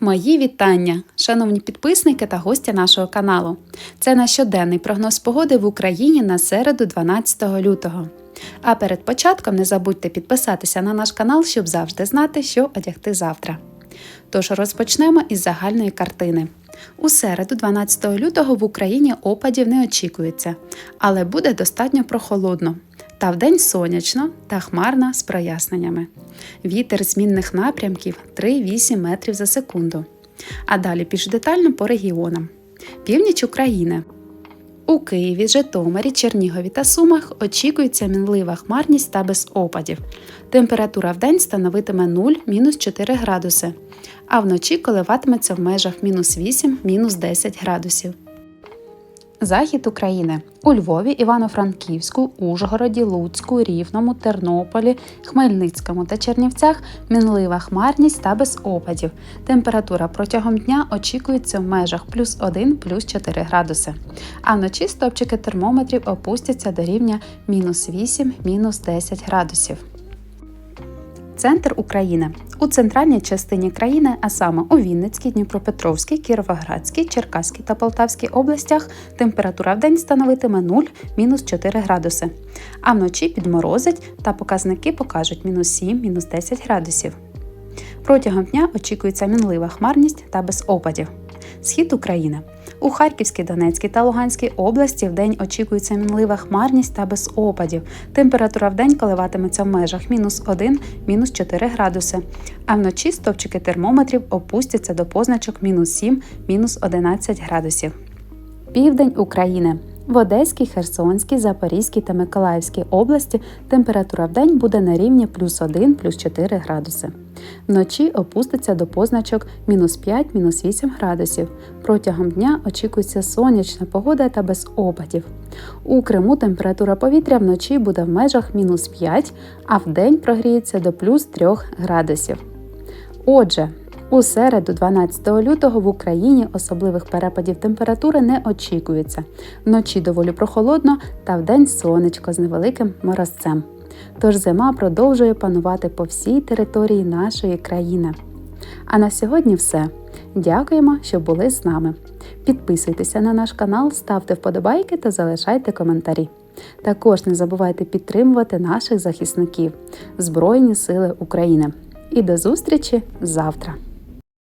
Мої вітання, шановні підписники та гості нашого каналу. Це наш щоденний прогноз погоди в Україні на середу 12 лютого. А перед початком не забудьте підписатися на наш канал, щоб завжди знати, що одягти завтра. Тож розпочнемо із загальної картини. У середу, 12 лютого, в Україні опадів не очікується, але буде достатньо прохолодно. Та вдень сонячно та хмарно з проясненнями. Вітер змінних напрямків 3-8 метрів за секунду. А далі більш детально по регіонам. Північ України. У Києві, Житомирі, Чернігові та Сумах очікується мінлива хмарність та без опадів. Температура вдень становитиме 0-4 градуси, а вночі коливатиметься в межах мінус 8-10 градусів. Захід України у Львові, Івано-Франківську, Ужгороді, Луцьку, Рівному, Тернополі, Хмельницькому та Чернівцях мінлива хмарність та без опадів. Температура протягом дня очікується в межах плюс 1 плюс 4 градуси. А вночі стопчики термометрів опустяться до рівня мінус 8 мінус 10 градусів. Центр України у центральній частині країни, а саме у Вінницькій, Дніпропетровській, Кіровоградській, Черкаській та Полтавській областях, температура в день становитиме 0-4 градуси, а вночі підморозить та показники покажуть мінус 7-10 градусів. Протягом дня очікується мінлива хмарність та без опадів. Схід України. У Харківській, Донецькій та Луганській області в день очікується мінлива хмарність та без опадів. Температура в день коливатиметься в межах мінус 1, мінус 4 градуси, а вночі стовпчики термометрів опустяться до позначок мінус 7, мінус 11 градусів. Південь України. В Одеській, Херсонській, Запорізькій та Миколаївській області температура в день буде на рівні плюс 1 плюс 4 градуси. Вночі опуститься до позначок мінус 5 мінус 8 градусів. Протягом дня очікується сонячна погода та без опадів. У Криму температура повітря вночі буде в межах мінус 5, а вдень прогріється до плюс 3 градусів. Отже, у середу, 12 лютого, в Україні особливих перепадів температури не очікується. Вночі доволі прохолодно та вдень сонечко з невеликим морозцем. Тож зима продовжує панувати по всій території нашої країни. А на сьогодні все. Дякуємо, що були з нами. Підписуйтеся на наш канал, ставте вподобайки та залишайте коментарі. Також не забувайте підтримувати наших захисників Збройні Сили України. І до зустрічі завтра!